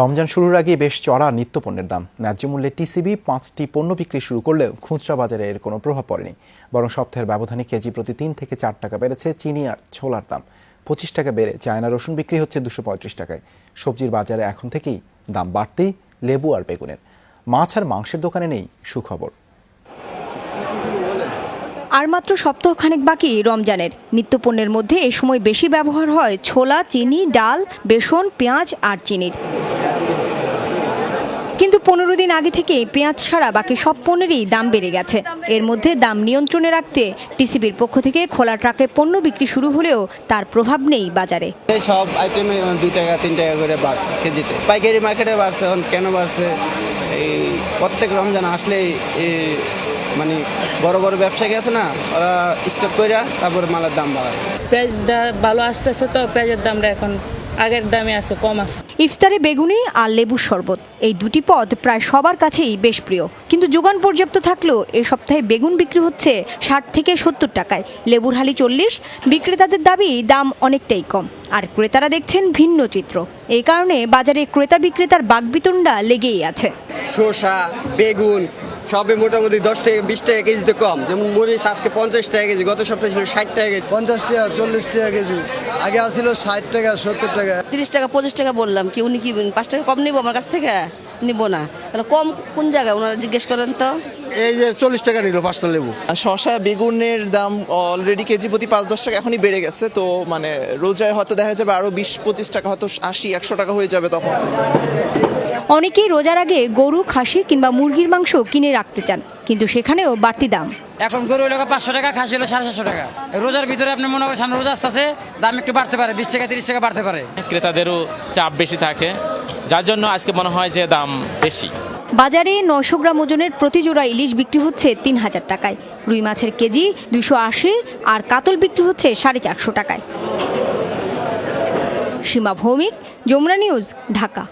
রমজান শুরুর আগে বেশ চড়া নিত্যপণ্যের দাম। ন্যায্য মূল্যে টিসিবি পাঁচটি পণ্য বিক্রি শুরু করলেও খুচরা বাজারে এর কোনো প্রভাব পড়েনি। বরং সপ্তাহের ব্যবধানে কেজি প্রতি তিন থেকে চার টাকা বেড়েছে চিনি আর ছোলার দাম। পঁচিশ টাকা বেড়ে চায়না রসুন বিক্রি হচ্ছে দুশো পঁয়ত্রিশ টাকায়। সবজির বাজারে এখন থেকেই দাম বাড়তেই লেবু আর বেগুনের। মাছ আর মাংসের দোকানে নেই সুখবর। আর মাত্র সপ্তাহখানেক বাকি রমজানের। নিত্যপণ্যের মধ্যে এ সময় বেশি ব্যবহার হয় ছোলা, চিনি, ডাল, বেসন, পেঁয়াজ আর চিনির। কিন্তু পনেরো দিন আগে থেকে পেঁয়াজ ছাড়া বাকি সব পণ্যেরই দাম বেড়ে গেছে। এর মধ্যে দাম নিয়ন্ত্রণে রাখতে টিসিবির পক্ষ থেকে খোলা ট্রাকে পণ্য বিক্রি শুরু হলেও তার প্রভাব নেই বাজারে। সব আইটেমে দুই টাকা তিন টাকা করে বাড়ছে কেজিতে। পাইকারি মার্কেটে বাড়ছে এখন কেন বাড়ছে? এই প্রত্যেক রমজান আসলেই এই মানে বড় বড় ব্যবসায়ী আছে না ওরা স্টক করে তারপরে মালের দাম বাড়ায়। পেঁয়াজটা ভালো আসতেছে তো পেঁয়াজের দামটা এখন আগের দামে আছে কম আছে। ইফতারে বেগুনি আর লেবুর শরবত এই দুটি পদ প্রায় সবার কাছেই বেশ প্রিয়। কিন্তু যোগান পর্যাপ্ত থাকলেও এ সপ্তাহে বেগুন বিক্রি হচ্ছে ষাট থেকে সত্তর টাকায় লেবুর হালি চল্লিশ বিক্রেতাদের দাবি দাম অনেকটাই কম। আর ক্রেতারা দেখছেন ভিন্ন চিত্র। এই কারণে বাজারে ক্রেতা বিক্রেতার বাগবিতণ্ডা লেগেই আছে। শসা বেগুন সবে মোটামুটি দশ থেকে বিশ টাকা কেজিতে কম। যেমন মরিচ আজকে পঞ্চাশ টাকা কেজি গত সপ্তাহে ছিল ষাট টাকা কেজি। পঞ্চাশ টাকা চল্লিশ টাকা কেজি। আগে আসছিল ষাট টাকা সত্তর টাকা। তিরিশ টাকা পঁচিশ টাকা বললাম কি উনি কি পাঁচ টাকা কম নিবো আমার কাছ থেকে? নিব না। তাহলে কম কোন জায়গায়? ওনারা জিজ্ঞেস করেন তো। এই যে চল্লিশ টাকা নিল পাঁচটা লেবু। আর শশা বেগুনের দাম অলরেডি কেজি প্রতি পাঁচ দশ টাকা এখনই বেড়ে গেছে তো মানে রোজায় হয়তো দেখা যাবে আরও বিশ পঁচিশ টাকা হয়তো আশি একশো টাকা হয়ে যাবে তখন। অনেকেই রোজার আগে গরু খাসি কিংবা মুরগির মাংস কিনে রাখতে চান কিন্তু সেখানেও বাড়তি দাম। এখন গরু হলো পাঁচশো টাকা খাসি হলো সাড়ে সাতশো টাকা। রোজার ভিতরে আপনি মনে করেন সামনে রোজা আসতেছে দাম একটু বাড়তে পারে বিশ টাকা তিরিশ টাকা বাড়তে পারে। ক্রেতাদেরও চাপ বেশি থাকে যার জন্য আজকে মনে হয় যে দাম বেশি। বাজারে নয়শো গ্রাম ওজনের প্রতি জোড়া ইলিশ বিক্রি হচ্ছে তিন হাজার টাকায়। রুই মাছের কেজি দুশো আশি আর কাতল বিক্রি হচ্ছে সাড়ে চারশো টাকায়। সীমা ভৌমিক যমুনা নিউজ ঢাকা।